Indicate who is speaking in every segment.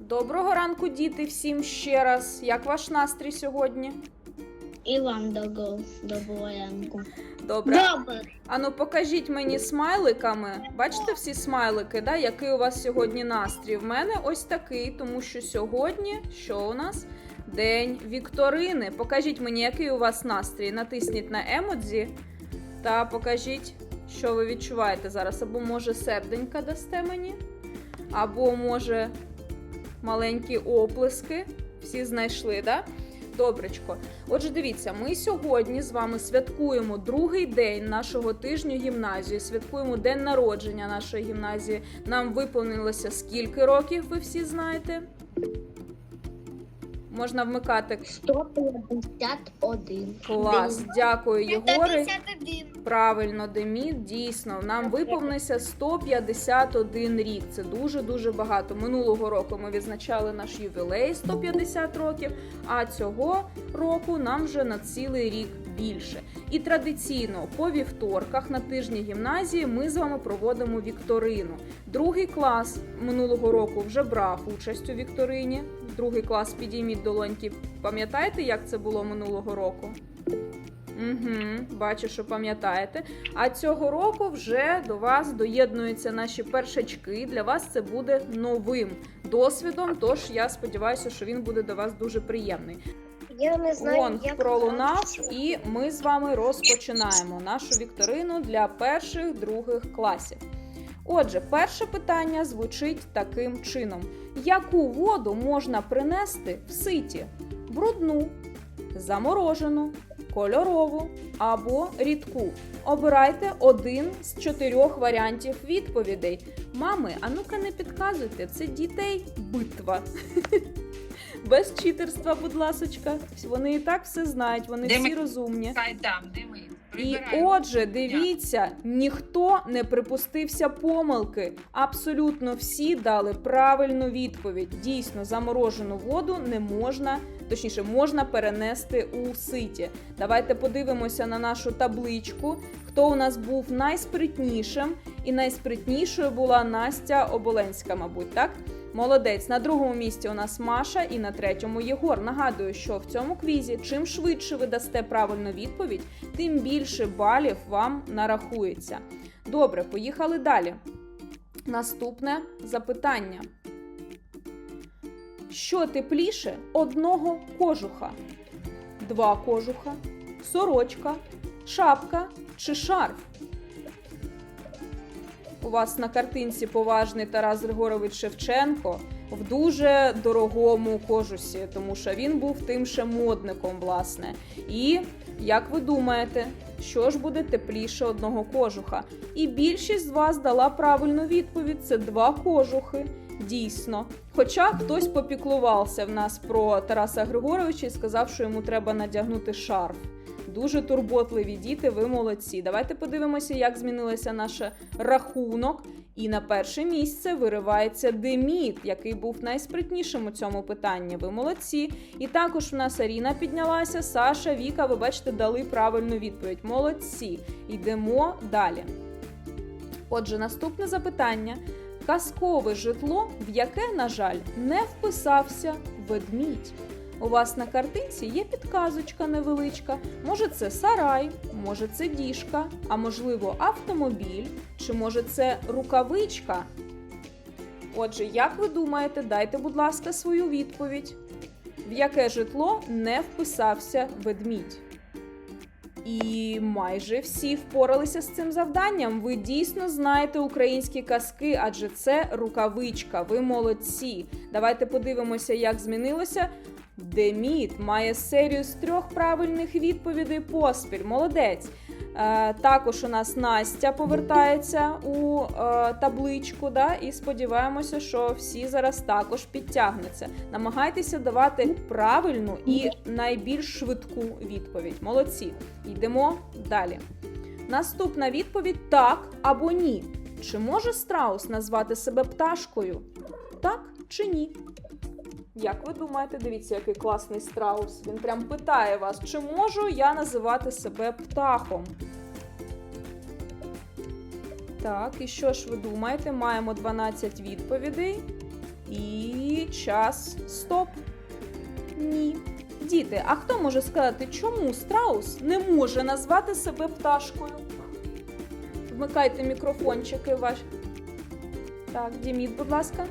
Speaker 1: Доброго ранку, діти, всім ще раз. Як ваш настрій сьогодні?
Speaker 2: І вам доброго, доброго ранку.
Speaker 1: Добре.
Speaker 2: Добре.
Speaker 1: Ану, покажіть мені смайликами. Бачите всі смайлики, да? який у вас сьогодні настрій? В мене ось такий, тому що сьогодні що у нас? День Вікторини. Покажіть мені, який у вас настрій. Натисніть на емодзі та покажіть, що ви відчуваєте зараз. Або може серденька дасте мені, або може маленькі оплески. Всі знайшли, да? Добречко. Отже, дивіться, ми сьогодні з вами святкуємо другий день нашого тижню гімназії. Святкуємо день народження нашої гімназії. Нам виповнилося скільки років, ви всі знаєте? Можна вмикати
Speaker 2: 151.
Speaker 1: клас. Дякую, Єгори.
Speaker 2: 151.
Speaker 1: Правильно, Деміт, дійсно, нам виповнився 151 рік. Це дуже дуже багато. Минулого року ми відзначали наш ювілей 150 років, а цього року нам вже на цілий рік більше. І традиційно по вівторках на тижні гімназії ми з вами проводимо вікторину. Другий клас минулого року вже брав участь у вікторині. Другий клас підійміть долоньки. Пам'ятаєте, як це було минулого року? Угу, бачу, що пам'ятаєте. А цього року вже до вас доєднуються наші першачки. Для вас це буде новим досвідом. Тож я сподіваюся, що він буде до вас дуже приємний.
Speaker 2: Я не знаю,
Speaker 1: Гонг
Speaker 2: як
Speaker 1: пролунав, і ми з вами розпочинаємо нашу вікторину для перших других класів. Отже, перше питання звучить таким чином: яку воду можна принести в ситі? Брудну, заморожену, кольорову або рідку. Обирайте один з чотирьох варіантів відповідей. Мами, а ну-ка не підказуйте, це дітей битва. Без читерства, будь ласочка. Вони і так все знають, вони всі розумні. І отже, дивіться, ніхто не припустився помилки. Абсолютно всі дали правильну відповідь. Дійсно, заморожену воду не можна, точніше, можна перенести у ситі. Давайте подивимося на нашу табличку. Хто у нас був найспритнішим, і найспритнішою була Настя Оболенська, мабуть, так? Молодець. На другому місці у нас Маша і на третьому Єгор. Нагадую, що в цьому квізі чим швидше ви дасте правильну відповідь, тим більше балів вам нарахується. Добре, поїхали далі. Наступне запитання. Що тепліше одного кожуха? Два кожуха, сорочка, шапка чи шарф? У вас на картинці поважний Тарас Григорович Шевченко в дуже дорогому кожусі, тому що він був тим ще модником, власне. І як ви думаєте, що ж буде тепліше одного кожуха? І більшість з вас дала правильну відповідь: це два кожухи. Дійсно. Хоча хтось попіклувався в нас про Тараса Григоровича і сказав, що йому треба надягнути шарф. Дуже турботливі діти, ви молодці. Давайте подивимося, як змінилося наш рахунок. І на перше місце виривається Деміт, який був найспритнішим у цьому питанні. Ви молодці. І також в нас Аріна піднялася, Саша, Віка, ви бачите, дали правильну відповідь. Молодці. Йдемо далі. Отже, наступне запитання: казкове житло, в яке, на жаль, не вписався ведмідь. У вас на картинці є підказочка невеличка. Може, це сарай, може, це діжка, а можливо, автомобіль, чи може це рукавичка. Отже, як ви думаєте, дайте, будь ласка, свою відповідь. В яке житло не вписався ведмідь? І майже всі впоралися з цим завданням. Ви дійсно знаєте українські казки, адже це рукавичка. Ви молодці. Давайте подивимося, як змінилося. Деміт має серію з трьох правильних відповідей поспіль. Молодець. Е, також у нас Настя повертається у е, табличку, да, і сподіваємося, що всі зараз також підтягнуться. Намагайтеся давати правильну і найбільш швидку відповідь. Молодці. Йдемо далі. Наступна відповідь так або ні. Чи може страус назвати себе пташкою? Так чи ні? Як ви думаєте, дивіться, який класний страус. Він прям питає вас, чи можу я називати себе птахом? Так, і що ж ви думаєте? Маємо 12 відповідей. І час стоп. Ні. Діти, а хто може сказати, чому страус не може назвати себе пташкою? Вмикайте мікрофончики ваші. Так, Діміт, будь ласка.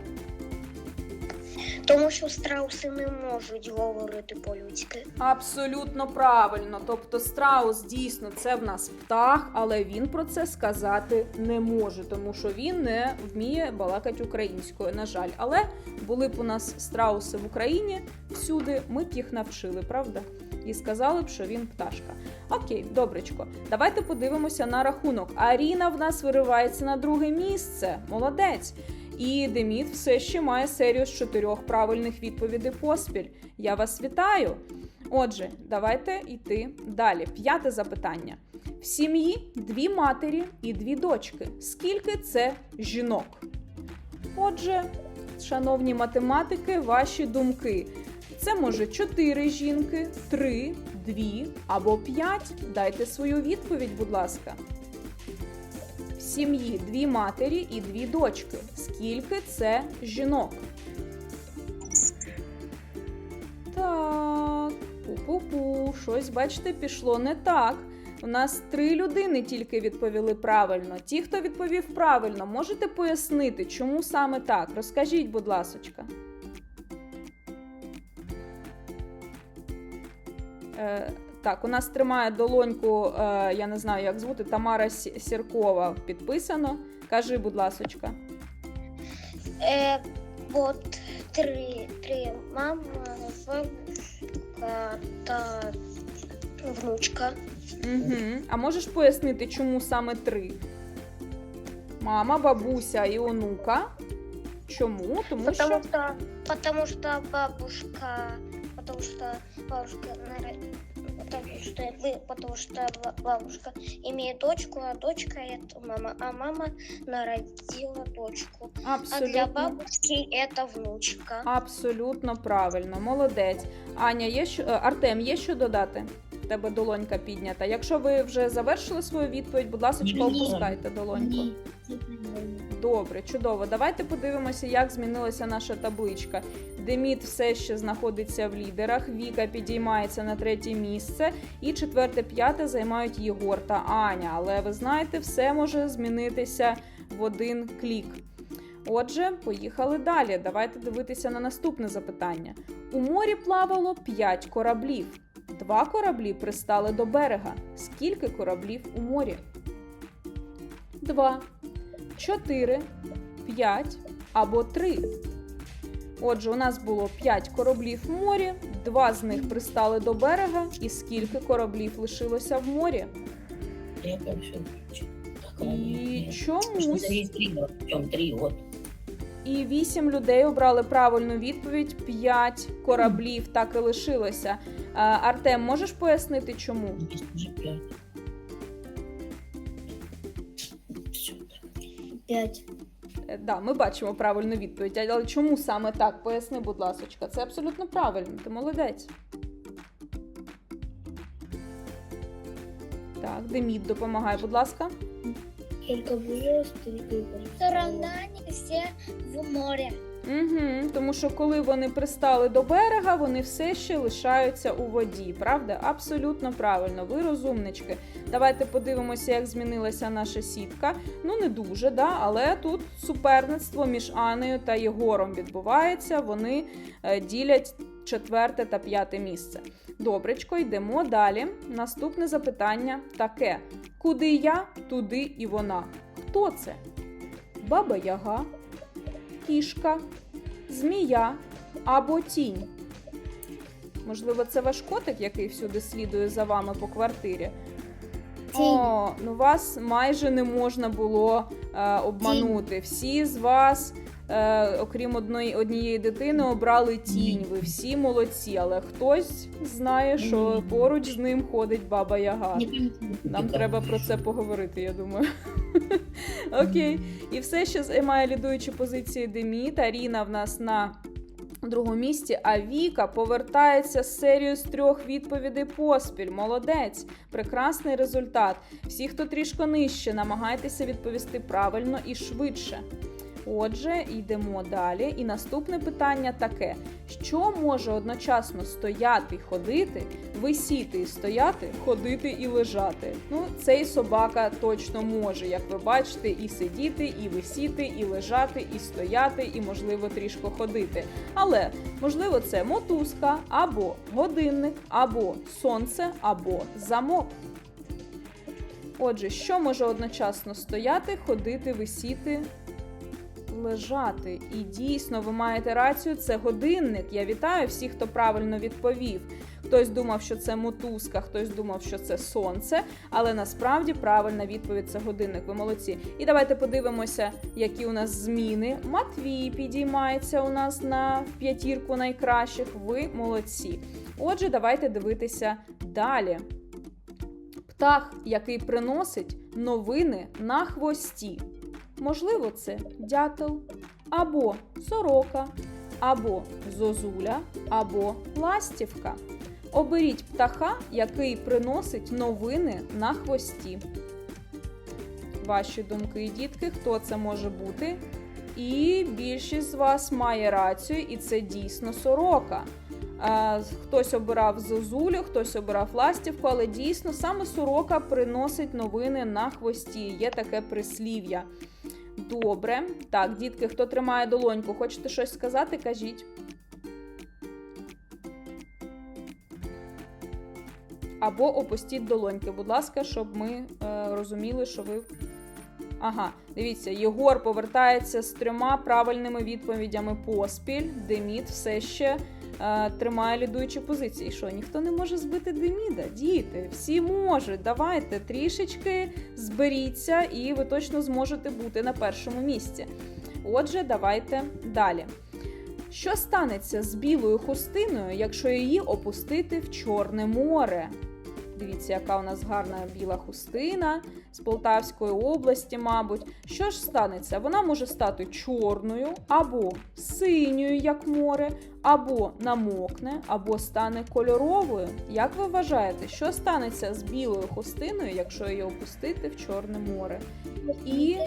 Speaker 3: Тому що страуси не можуть говорити по-людськи.
Speaker 1: Абсолютно правильно. Тобто страус дійсно це в нас птах, але він про це сказати не може, тому що він не вміє балакати українською. На жаль, але були б у нас страуси в Україні всюди, ми б їх навчили, правда? І сказали б, що він пташка. Окей, добречко. Давайте подивимося на рахунок. Аріна в нас виривається на друге місце. Молодець. І Деміт все ще має серію з чотирьох правильних відповідей поспіль. Я вас вітаю. Отже, давайте йти далі. П'яте запитання. В сім'ї дві матері і дві дочки. Скільки це жінок? Отже, шановні математики, ваші думки. Це може 4 жінки, 3, 2 або 5. Дайте свою відповідь, будь ласка. Сім'ї дві матері і дві дочки. Скільки це жінок? Так, пу-пу-пу, щось, бачите, пішло не так. У нас три людини тільки відповіли правильно. Ті, хто відповів правильно, можете пояснити, чому саме так? Розкажіть, будь ласочка. Е, так, у нас тримає долоньку, е, я не знаю, як звути, Тамара Сіркова підписано. Кажи, будь ласочка.
Speaker 3: Е, от три, три мама, бабушка та внучка.
Speaker 1: Угу. А можеш пояснити, чому саме три? Мама, бабуся і онука. Чому? Тому
Speaker 3: Потому
Speaker 1: що.
Speaker 3: потому что бабушка, потому что бабушка, потому что вы, потому что ба- бабушка имеет дочку, а дочка это мама, а мама народила дочку. А для
Speaker 1: Абсолютно,
Speaker 3: бабушки это внучка.
Speaker 1: абсолютно правильно. Молодець. Аня, є що... е, Артем, є що додати? В тебе долонька піднята. Якщо ви вже завершили свою відповідь, будь ласка,
Speaker 2: Ні.
Speaker 1: опускайте долоньку.
Speaker 2: Ні, це правильно.
Speaker 1: Добре, чудово. Давайте подивимося, як змінилася наша табличка. Деміт все ще знаходиться в лідерах. Віка підіймається на третє місце. І четверте, п'яте займають Єгор та Аня. Але ви знаєте, все може змінитися в один клік. Отже, поїхали далі. Давайте дивитися на наступне запитання. У морі плавало 5 кораблів. Два кораблі пристали до берега. Скільки кораблів у морі? Два. 4, 5 або 3. Отже, у нас було 5 кораблів в морі, два з них пристали до берега, і скільки кораблів лишилося в морі? І чомусь
Speaker 4: вот.
Speaker 1: і 8 людей обрали правильну відповідь. 5 кораблів так і лишилося. Артем, можеш пояснити, чому?
Speaker 4: Пять.
Speaker 1: Е, Да, ми бачимо правильну відповідь, але чому саме так? Поясни, будь ласочка. Це абсолютно правильно. Ти молодець. Так, Демід, допомагай, будь ласка.
Speaker 2: Стільки
Speaker 3: Все все в море.
Speaker 1: Угу, тому що коли вони пристали до берега, вони все ще лишаються у воді. Правда? Абсолютно правильно. Ви розумнички. Давайте подивимося, як змінилася наша сітка. Ну не дуже, да, але тут суперництво між Анею та Єгором відбувається. Вони е, ділять четверте та п'яте місце. Добречко, йдемо далі. Наступне запитання таке: куди я, туди і вона. Хто це? Баба Яга, кішка, змія або тінь. Можливо, це ваш котик, який всюди слідує за вами по квартирі. О, ну вас майже не можна було е, обманути. Всі з вас, е, окрім одної, однієї дитини, обрали тінь. Ви всі молодці, але хтось знає, що поруч з ним ходить баба Яга. Нам треба про це поговорити, я думаю. Окей. І все ще займає лідуючі позиції Деміта. Ріна в нас на другому місці, а Віка повертається з серією з трьох відповідей поспіль. Молодець, прекрасний результат. Всі, хто трішки нижче, намагайтеся відповісти правильно і швидше. Отже, йдемо далі. І наступне питання таке: що може одночасно стояти й ходити, висіти і стояти, ходити і лежати? Ну, цей собака точно може, як ви бачите, і сидіти, і висіти, і лежати, і стояти, і, можливо, трішки ходити. Але можливо, це мотузка, або годинник, або сонце, або замок. Отже, що може одночасно стояти, ходити, висіти, лежати? І дійсно, ви маєте рацію, це годинник. Я вітаю всіх, хто правильно відповів. Хтось думав, що це мотузка, хтось думав, що це сонце, але насправді правильна відповідь це годинник. Ви молодці. І давайте подивимося, які у нас зміни. Матвій підіймається у нас на п'ятірку найкращих. Ви молодці. Отже, давайте дивитися далі. Птах, який приносить новини на хвості. Можливо, це дятел, або сорока, або зозуля, або ластівка. Оберіть птаха, який приносить новини на хвості. Ваші думки, дітки, хто це може бути? І більшість з вас має рацію, і це дійсно сорока. Е, Хтось обирав зозулю, хтось обирав ластівку, але дійсно саме сорока приносить новини на хвості. Є таке прислів'я. Добре. Так, дітки, хто тримає долоньку, хочете щось сказати? Кажіть. Або опустіть долоньки, будь ласка, щоб ми е, розуміли, що ви. Ага, дивіться, Єгор повертається з трьома правильними відповідями поспіль. Деміт все ще тримає лідуючі позиції. Що, ніхто не може збити Деміда? Діти, всі можуть. Давайте трішечки зберіться, і ви точно зможете бути на першому місці. Отже, давайте далі. Що станеться з білою хустиною, якщо її опустити в Чорне море? Дивіться, яка у нас гарна біла хустина з Полтавської області, мабуть. Що ж станеться? Вона може стати чорною, або синьою, як море, або намокне, або стане кольоровою. Як ви вважаєте, що станеться з білою хустиною, якщо її опустити в Чорне море? І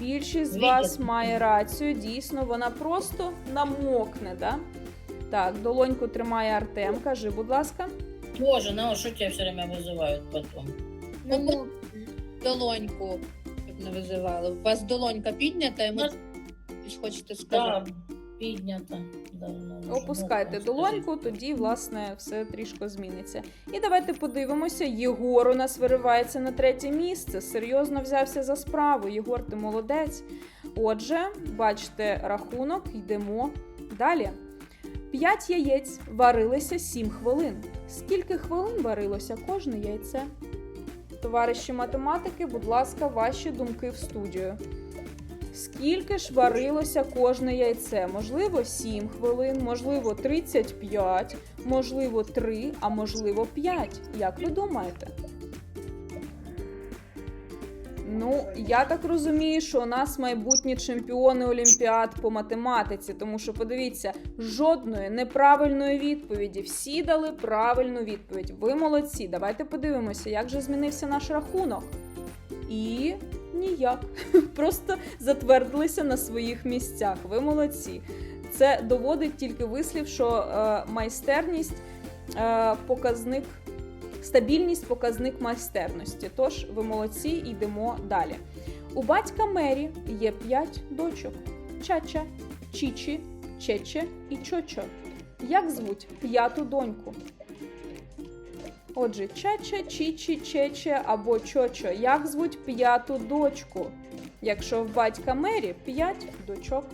Speaker 1: більшість з вас має рацію. Дійсно, вона просто намокне, да? Так, долоньку тримає Артем. Кажи, будь ласка.
Speaker 4: Боже, ну что тебя все время вызывают потом?
Speaker 5: Ну, долоньку, щоб не визивали. У вас долонька піднята, і ми
Speaker 4: Ну,
Speaker 5: щось хочете
Speaker 4: Да,
Speaker 5: сказати.
Speaker 4: піднята. давно вже.
Speaker 1: Опускайте
Speaker 4: Ну,
Speaker 1: долоньку, тоді, власне, все трішки зміниться. І давайте подивимося. Єгор у нас виривається на третє місце. Серйозно взявся за справу. Єгор, ти молодець. Отже, бачите рахунок, йдемо далі. П'ять яєць варилися 7 хвилин. Скільки хвилин варилося кожне яйце? Товариші математики, будь ласка, ваші думки в студію. Скільки ж варилося кожне яйце? Можливо, 7 хвилин, можливо, 35, можливо, 3, а можливо, 5. Як ви думаєте? Ну, я так розумію, що у нас майбутні чемпіони Олімпіад по математиці, тому що подивіться, жодної неправильної відповіді. Всі дали правильну відповідь. Ви молодці. Давайте подивимося, як же змінився наш рахунок. І ніяк. Просто затвердилися на своїх місцях. Ви молодці. Це доводить тільки вислів, що е, майстерність е, показник, стабільність показник майстерності. Тож ви молодці, йдемо далі. У батька Мері є п'ять дочок: Чача, Чічі, Чече і Чочо. Як звуть п'яту доньку? Отже, Чача, Чічі, Чече або Чочо. Як звуть п'яту дочку? Якщо в батька Мері п'ять дочок.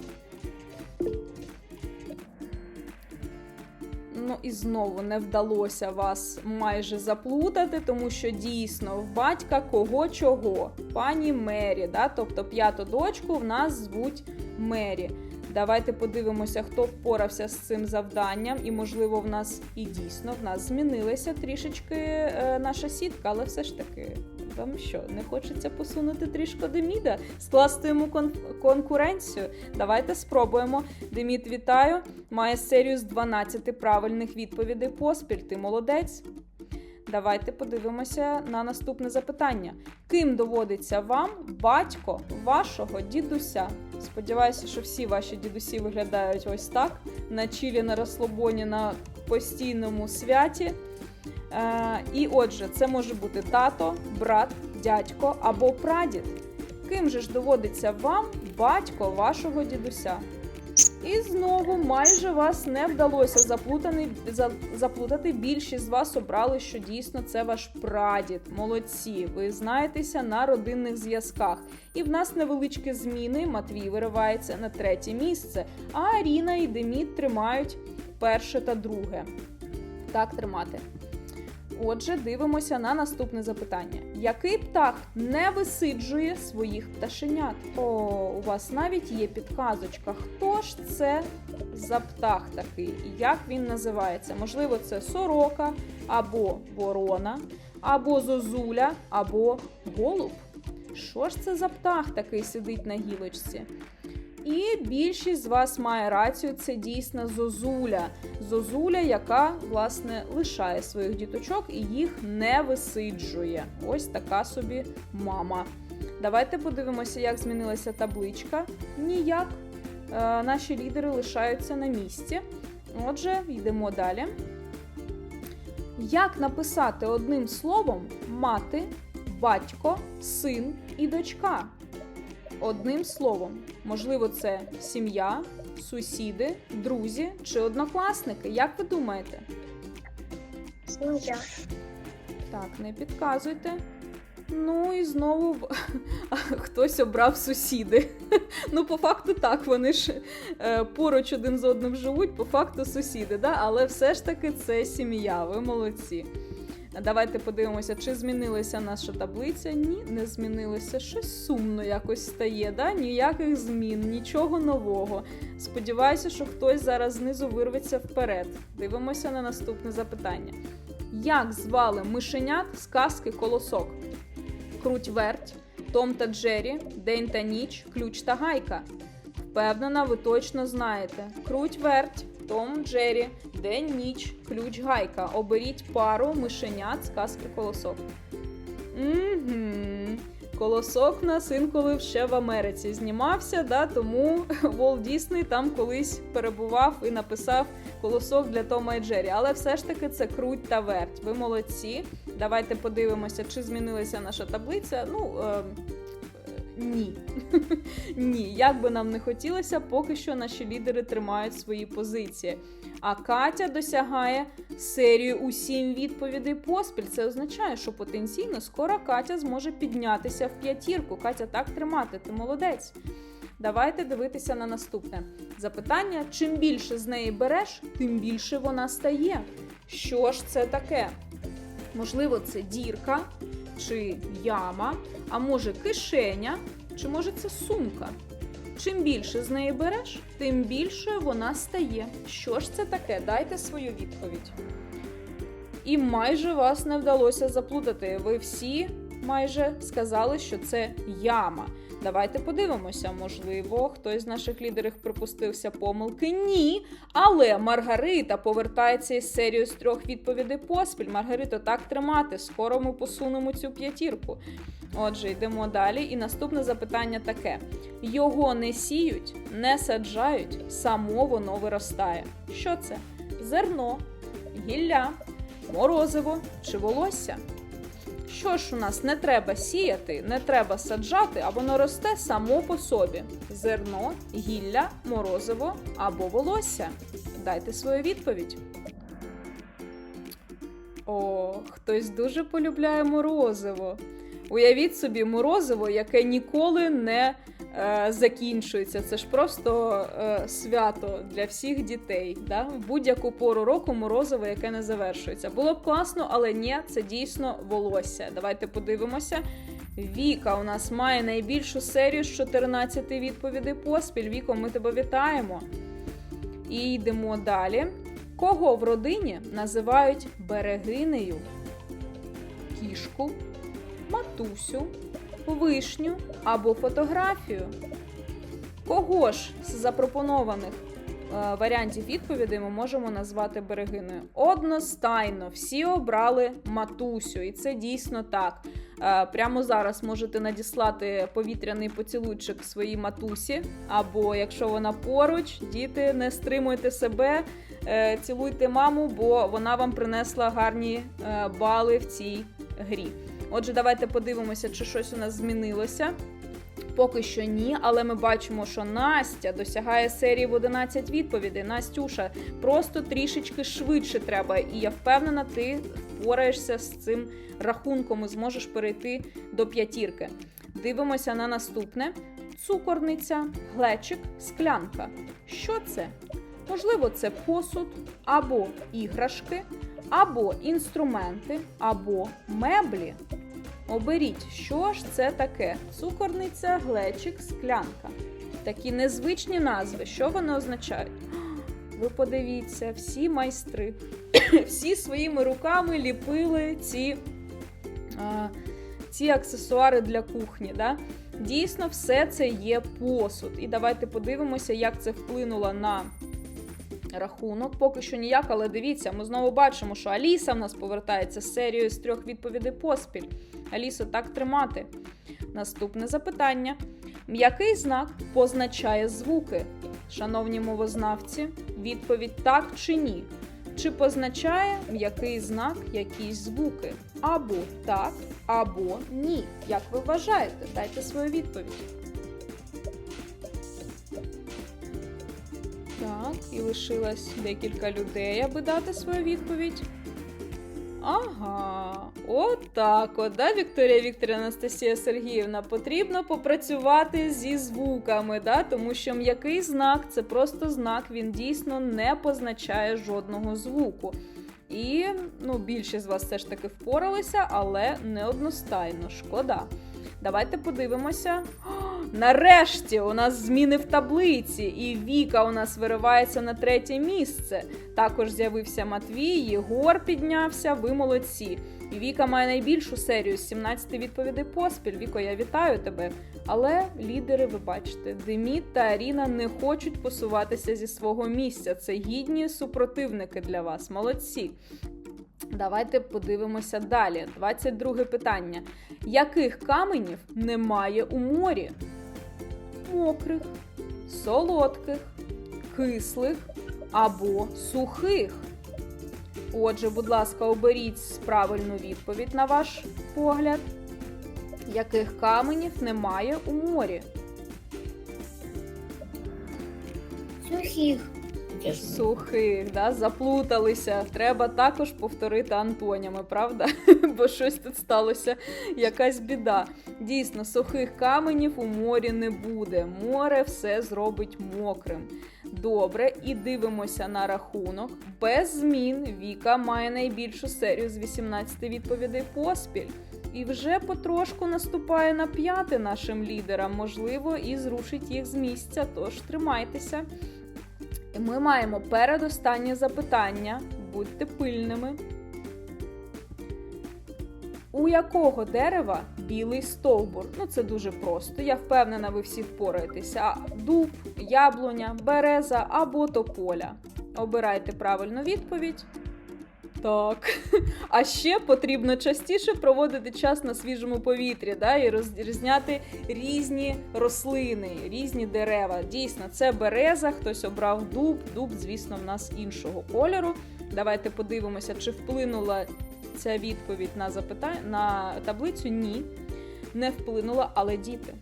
Speaker 1: Ну і знову не вдалося вас майже заплутати, тому що дійсно в батька кого чого? Пані Мері, да? тобто п'яту дочку в нас звуть Мері. Давайте подивимося, хто впорався з цим завданням, і можливо в нас і дійсно в нас змінилася трішечки е, наша сітка, але все ж таки. Вам що, не хочеться посунути трішки Деміда, скласти йому кон- конкуренцію? Давайте спробуємо. Демід, вітаю. Має серію з 12 правильних відповідей поспіль. Ти молодець. Давайте подивимося на наступне запитання. Ким доводиться вам батько вашого дідуся? Сподіваюся, що всі ваші дідусі виглядають ось так: на чілі, на розслабоні, на постійному святі. Е, і отже, це може бути тато, брат, дядько або прадід. Ким же ж доводиться вам батько вашого дідуся? І знову майже вас не вдалося заплутати. Більшість з вас обрали, що дійсно це ваш прадід. Молодці, ви знаєтеся на родинних зв'язках. І в нас невеличкі зміни. Матвій виривається на третє місце, а Аріна і Деміт тримають перше та друге. Так тримати. Отже, дивимося на наступне запитання: який птах не висиджує своїх пташенят? О, у вас навіть є підказочка. Хто ж це за птах такий? І як він називається? Можливо, це сорока, або ворона, або зозуля, або голуб. Що ж це за птах такий сидить на гілочці? І більшість з вас має рацію, це дійсно зозуля. Зозуля, яка власне лишає своїх діточок і їх не висиджує. Ось така собі мама. Давайте подивимося, як змінилася табличка. Ніяк. Е, наші лідери лишаються на місці. Отже, йдемо далі. Як написати одним словом мати, батько, син і дочка? Одним словом, можливо, це сім'я, сусіди, друзі чи однокласники. Як ви думаєте?
Speaker 3: Семья.
Speaker 1: Так, не підказуйте. Ну і знову хтось обрав сусіди. Ну, по факту так, вони ж е, поруч один з одним живуть, по факту сусіди, да? але все ж таки це сім'я. Ви молодці. Давайте подивимося, чи змінилася наша таблиця. Ні, не змінилося. Щось сумно якось стає. Да? Ніяких змін, нічого нового. Сподіваюся, що хтось зараз знизу вирветься вперед. Дивимося на наступне запитання. Як звали мишенят з казки Колосок? Круть верть, Том та Джері, День та ніч, ключ та гайка. Впевнена, ви точно знаєте. Круть верть, Том Джері, День ніч, ключ гайка. Оберіть пару мишенят з казки Колосок. Угу. Колосок нас інколи ще в Америці знімався, да, тому Волт Дісней там колись перебував і написав колосок для Тома і Джері. Але все ж таки це круть та верть. Ви молодці. Давайте подивимося, чи змінилася наша таблиця. Ну е, ні. ні, як би нам не хотілося, поки що наші лідери тримають свої позиції. А Катя досягає серію у сім відповідей поспіль. Це означає, що потенційно скоро Катя зможе піднятися в п'ятірку. Катя, так тримати, ти молодець. Давайте дивитися на наступне запитання: чим більше з неї береш, тим більше вона стає. Що ж це таке? Можливо, це дірка чи яма, а може кишеня, чи може це сумка. Чим більше з неї береш, тим більшою вона стає. Що ж це таке? Дайте свою відповідь. І майже вас не вдалося заплутати. Ви всі майже сказали, що це яма. Давайте подивимося, можливо, хтось з наших лідерів припустився помилки. Ні. Але Маргарита повертається із серією з трьох відповідей поспіль. Маргарито, так тримати. Скоро ми посунемо цю п'ятірку. Отже, йдемо далі. І наступне запитання таке: його не сіють, не саджають, само воно виростає. Що це? Зерно, гілля, морозиво чи волосся? Що ж у нас не треба сіяти, не треба саджати, а воно росте само по собі: зерно, гілля, морозиво або волосся. Дайте свою відповідь. О, хтось дуже полюбляє морозиво. Уявіть собі морозиво, яке ніколи не е, закінчується. Це ж просто е, свято для всіх дітей. Да? В будь-яку пору року морозиво, яке не завершується. Було б класно, але ні, це дійсно волосся. Давайте подивимося. Віка у нас має найбільшу серію з 14 відповідей поспіль. Віко, ми тебе вітаємо. І йдемо далі. Кого в родині називають берегинею? Кішку, матусю, вишню або фотографію. Кого ж з запропонованих е, варіантів відповідей ми можемо назвати берегиною. Одностайно, всі обрали матусю, і це дійсно так. Е, Прямо зараз можете надіслати повітряний поцілуйчик своїй матусі, або якщо вона поруч, діти, не стримуйте себе, е, цілуйте маму, бо вона вам принесла гарні бали в цій грі. Отже, давайте подивимося, чи щось у нас змінилося. Поки що ні, але ми бачимо, що Настя досягає серії в 11 відповідей. Настюша, просто трішечки швидше треба, і я впевнена, ти впораєшся з цим рахунком і зможеш перейти до п'ятірки. Дивимося на наступне: цукорниця, глечик, склянка. Що це? Можливо, це посуд, або іграшки, або інструменти, або меблі. Оберіть, що ж це таке: цукорниця, глечик, склянка. Такі незвичні назви. Що вони означають? Ви подивіться, всі майстри, всі своїми руками ліпили ці, а, ці аксесуари для кухні. Да? Дійсно, все це є посуд. І давайте подивимося, як це вплинуло на рахунок. Поки що ніяк, але дивіться, ми знову бачимо, що Аліса в нас повертається з серією з трьох відповідей поспіль. Алісо, так тримати. Наступне запитання: м'який знак позначає звуки. Шановні мовознавці, відповідь так чи ні. Чи позначає м'який знак якісь звуки? Або так, або ні. Як ви вважаєте? Дайте свою відповідь. Так, і лишилось декілька людей, аби дати свою відповідь. Ага, от, от, да, Вікторія Вікторівна Анастасія Сергіївна, потрібно попрацювати зі звуками, да, тому що м'який знак це просто знак, він дійсно не позначає жодного звуку. І ну, більшість з вас все ж таки впоралися, але не одностайно. Шкода. Давайте подивимося. Нарешті у нас зміни в таблиці, і Віка у нас виривається на третє місце. Також з'явився Матвій, Єгор піднявся. Ви молодці. І Віка має найбільшу серію з 17 відповідей поспіль. Віко, я вітаю тебе. Але лідери, ви бачите, Деміт та Аріна не хочуть посуватися зі свого місця. Це гідні супротивники для вас. Молодці. Давайте подивимося далі. 22 питання. Яких каменів немає у морі? Мокрих, солодких, кислих або сухих. Отже, будь ласка, оберіть правильну відповідь на ваш погляд. Яких каменів немає у морі?
Speaker 2: Сухих.
Speaker 1: Сухих, да? заплуталися. Треба також повторити антонями, правда? Бо щось тут сталося, якась біда. Дійсно, сухих каменів у морі не буде. Море все зробить мокрим. Добре, і дивимося на рахунок. Без змін Віка має найбільшу серію з 18 відповідей поспіль. І вже потрошку наступає на п'яти нашим лідерам, можливо, і зрушить їх з місця. Тож тримайтеся. Ми маємо передостаннє запитання. Будьте пильними. У якого дерева білий стовбур? Ну, це дуже просто. Я впевнена, ви всі впораєтеся. Дуб, яблуня, береза або тополя. Обирайте правильну відповідь. Так. А ще потрібно частіше проводити час на свіжому повітрі, да, і розрізняти різні рослини, різні дерева. Дійсно, це береза, хтось обрав дуб. Дуб, звісно, в нас іншого кольору. Давайте подивимося, чи вплинула ця відповідь на запитання на таблицю. Ні, не вплинула, але діти.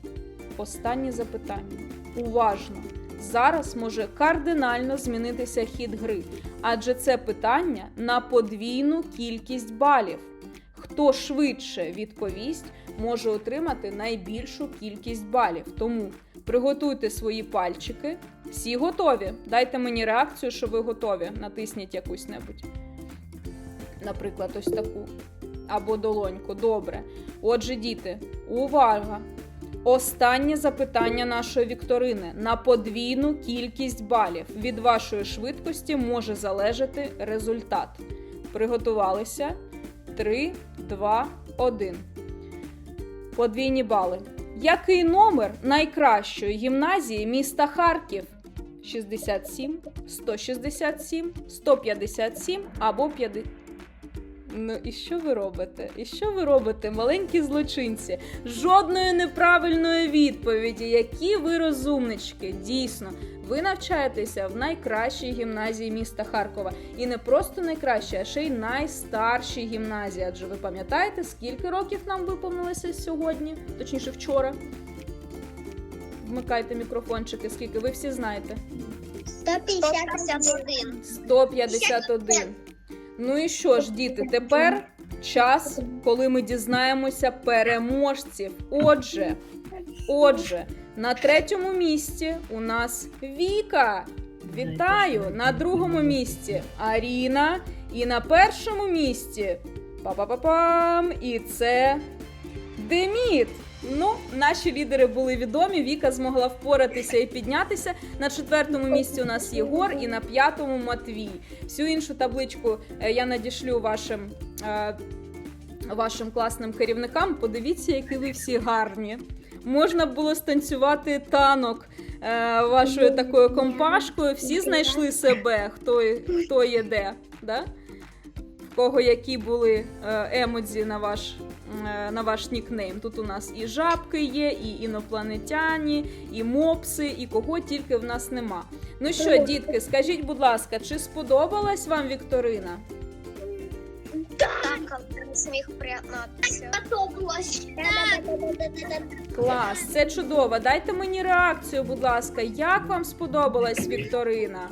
Speaker 1: Останнє запитання. Уважно! Зараз може кардинально змінитися хід гри, адже це питання на подвійну кількість балів. Хто швидше відповість, може отримати найбільшу кількість балів. Тому приготуйте свої пальчики. Всі готові. Dайте мені реакцію, що ви готові. Натисніть якусь небудь. Наприклад, ось таку. Або долоньку. Добре. Отже, діти, увага! Останнє запитання нашої вікторини на подвійну кількість балів. Від вашої швидкості може залежати результат. Приготувалися. 3, 2, 1. Подвійні бали. Який номер найкращої гімназії міста Харків? 67, 167, 157 або 50. Ну і що ви робите? І що ви робите, маленькі злочинці? Жодної неправильної відповіді. Які ви розумнички? Дійсно, ви навчаєтеся в найкращій гімназії міста Харкова. І не просто найкращій, а ще й найстаршій гімназії. Адже ви пам'ятаєте, скільки років нам виповнилося сьогодні, точніше вчора. Вмикайте мікрофончики, скільки ви всі знаєте.
Speaker 3: 151.
Speaker 1: 151. Ну і що ж, діти, тепер час, коли ми дізнаємося переможців. Отже, отже, на третьому місці у нас Віка. Вітаю! На другому місці Аріна. І на першому місці па-па-па-пам! І це Деміт. Ну, наші лідери були відомі. Віка змогла впоратися і піднятися. На четвертому місці у нас Єгор і на п'ятому Матвій. Всю іншу табличку е, я надішлю вашим, е, вашим класним керівникам. Подивіться, які ви всі гарні. Можна було станцювати танок е, вашою такою компашкою. Всі знайшли себе, хто, хто є де. Да? В кого які були е, емодзі на ваш, на ваш нікнейм. Тут у нас і жабки є, і інопланетяні, і мопси, і кого тільки в нас нема. Ну що, дітки, скажіть, будь ласка, чи сподобалась вам Вікторина?
Speaker 3: Так, сміх приєднатися.
Speaker 1: Клас, це чудово. Дайте мені реакцію, будь ласка, як вам сподобалась Вікторина?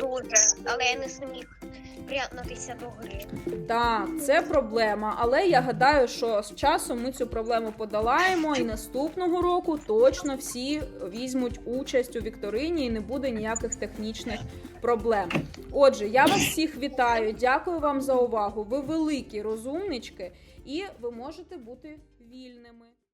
Speaker 3: Дуже, але я не зміг приєднатися до гри.
Speaker 1: Так, це проблема, але я гадаю, що з часом ми цю проблему подолаємо, і наступного року точно всі візьмуть участь у вікторині і не буде ніяких технічних проблем. Отже, я вас всіх вітаю, дякую вам за увагу. Ви великі розумнички, і ви можете бути вільними.